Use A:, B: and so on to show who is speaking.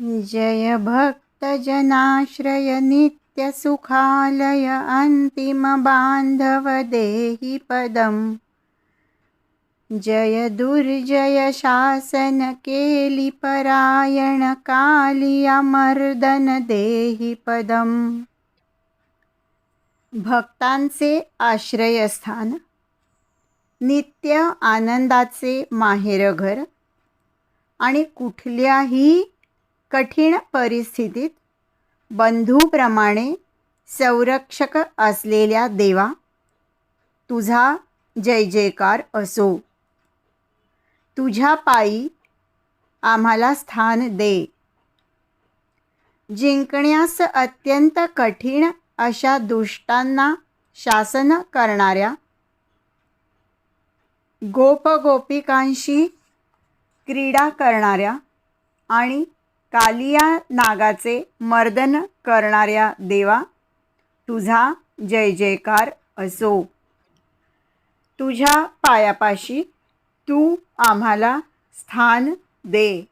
A: जय भक्तजनाश्रय नित्यसुखालय अन्तिमबान्धव देहि पदम् जय दुर्जय शासन केलिपरायण कालियामर्दन देहि पदम भक्तांचे आश्रयस्थान। नित्य आनंदाचे माहेरघर। आणि कुठल्याही कठीण परिस्थितीत बंधूप्रमाणे संरक्षक असलेल्या देवा तुझा जय जयकार असो. तुझ्या पायी आम्हाला स्थान दे. जिंकण्यास अत्यंत कठीण अशा दुष्टांना शासन करणाऱ्या गोपगोपिकांशी क्रीडा करणाऱ्या आणि कालिया नागाचे मर्दन करणाऱ्या देवा तुझा जय जयकार असो. तुझ्या पायापाशी तू आम्हाला स्थान दे.